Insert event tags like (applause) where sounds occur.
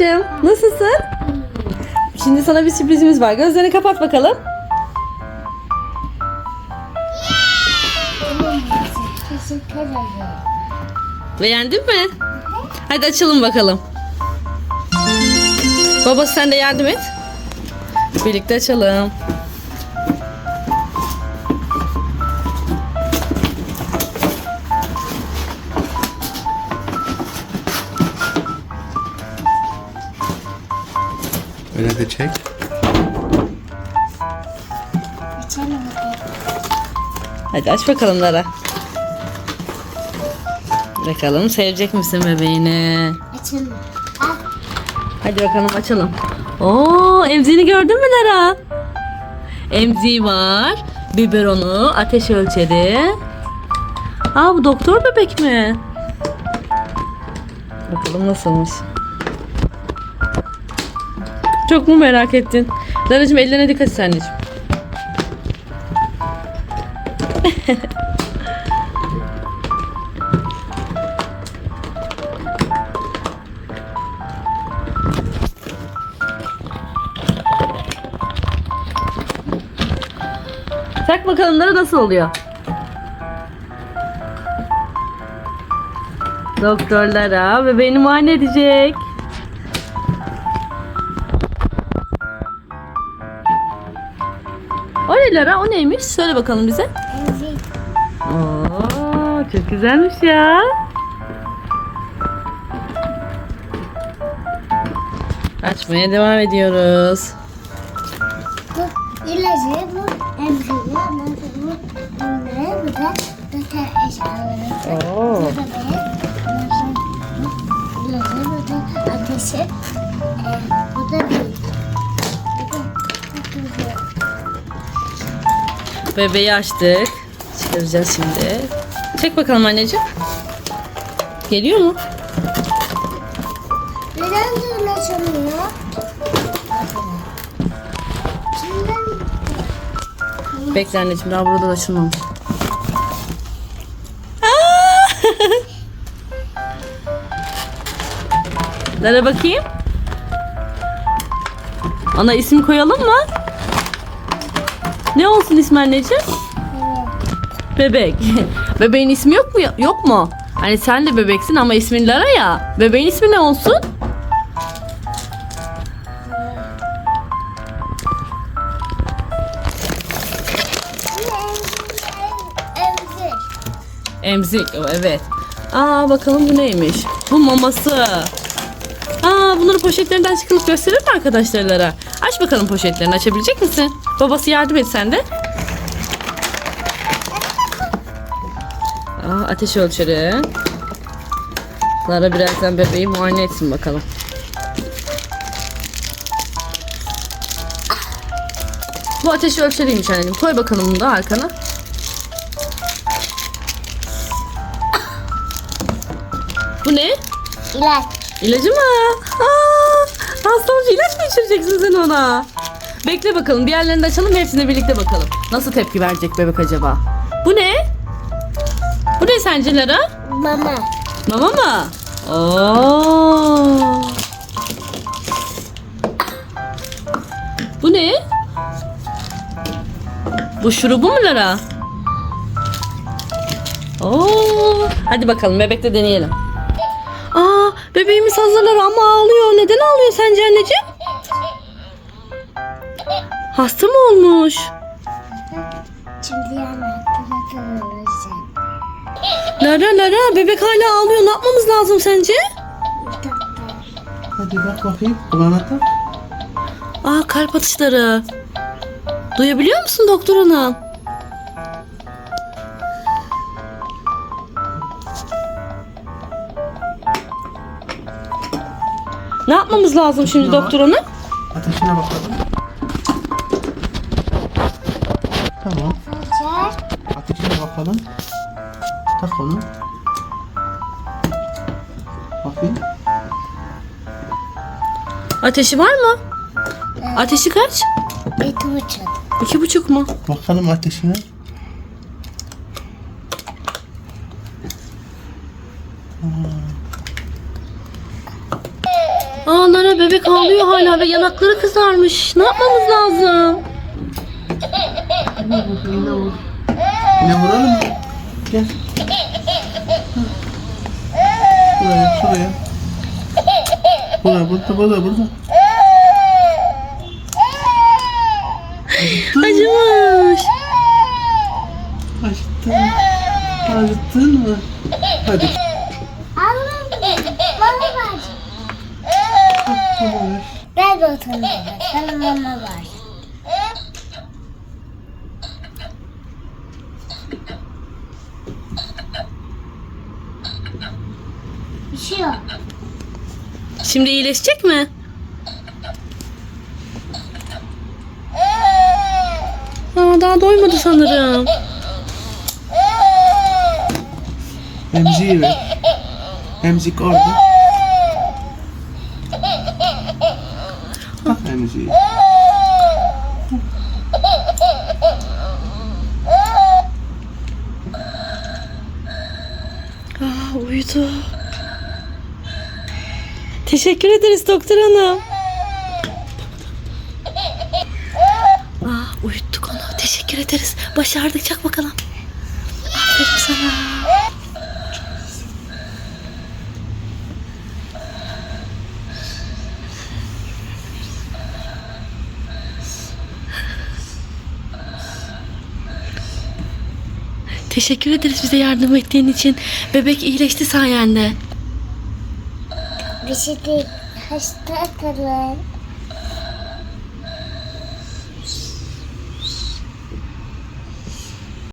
Lara'cığım nasılsın? Şimdi sana bir sürprizimiz var. Gözlerini kapat bakalım. Beğendin mi? Hadi açalım bakalım. Babası sen de yardım et. Birlikte açalım. Öyle de çek. Açalım. Hadi aç bakalım Lara. Bakalım sevecek misin bebeğini? Açalım. Al. Hadi bakalım açalım. Oo, emziğini gördün mü Lara? Emziği var. Biberonu, ateş ölçeri. Aa bu doktor bebek mi? Bakalım nasılmış. Çok mu merak ettin? Lara'cığım ellerine dikkat et anneciğim. (laughs) Tak bakalım Lara nasıl oluyor? Doktorlara bebeğini muayene edecek. Ne Lara? O neymiş? Söyle bakalım bize. Emzik. Oo, çok güzelmiş ya. Açmaya devam ediyoruz. Bu ilacı, bu emziği, bu bunları, bu da doktor eşyaları. Oo. Bu da Bebeği açtık. Çıkaracağız şimdi. Çek bakalım anneciğim. Geliyor mu? Neden düğün açılmıyor? Şimdi Bekle anneciğim daha burada da açılmamış. Lara bakayım. Ana isim koyalım mı? Ne olsun ismi anneciğim? Bebek. (laughs) Bebeğin ismi yok mu? Yok mu? Hani sen de bebeksin ama ismin Lara ya. Bebeğin ismi ne olsun? emzik. Emzik. O evet. Aa bakalım bu neymiş? Bu maması. Bunları poşetlerinden çıkılıp gösterir mi arkadaşlarlara? Aç bakalım poşetlerini açabilecek misin? Babası yardım et sen de. Aa ateş ölçeri. Lara birazdan bebeği muayene etsin bakalım. Bu ateş ölçeriymiş anneciğim. Koy bakalım bunu da arkana. Bu ne? İlaç. İlacı mı? Aa, hastalıcı ilaç mı içireceksin sen ona? Bekle bakalım. Diğerlerini de açalım. Hepsine birlikte bakalım. Nasıl tepki verecek bebek acaba? Bu ne? Bu ne sence Lara? Mama. Mama mı? Oo. Bu ne? Bu şurubu mu Lara? Oo. Hadi bakalım bebekte deneyelim. Bebeğimiz hazırlar ama ağlıyor. Neden ağlıyor sence anneciğim? Hasta mı olmuş? Şimdi. Lara Lara bebek hala ağlıyor. Ne yapmamız lazım sence? Hadi bak bakayım. Kulağına tak. Aa kalp atışları. Duyabiliyor musun doktor hanım? Yapmamız lazım şimdi Şuna bak. doktor hanım? Ateşine bakalım. Tamam. Ateşine bakalım. Tak onu. Bakayım. Ateşi var mı? Ateşi kaç? Bir tuğçuk. İki buçuk mu? Bakalım ateşine. Aa Baksanıza bebek ağlıyor hala ve yanakları kızarmış. Ne yapmamız lazım? Yine vuralım? Gel. Buraya, şuraya. Burada, burada, burada, burada. Acıttın mı? Acımış. Acıttın? Acıttın mı? Hadi. Allah'ım. Bana ver. Tamam. Ver bakalım. Sana mama var. Bir şey yok. Şimdi iyileşecek mi? Aa, daha doymadı sanırım. Emziği ver. Emzik orada. Bak emziği. Aa, uyudu. Teşekkür ederiz doktor hanım. Aa, uyuttuk onu. Teşekkür ederiz. Başardık. Çak bakalım. Aferin sana. Teşekkür ederiz bize yardım ettiğin için. Bebek iyileşti sayende. Bir şey değil. Hasta kalın.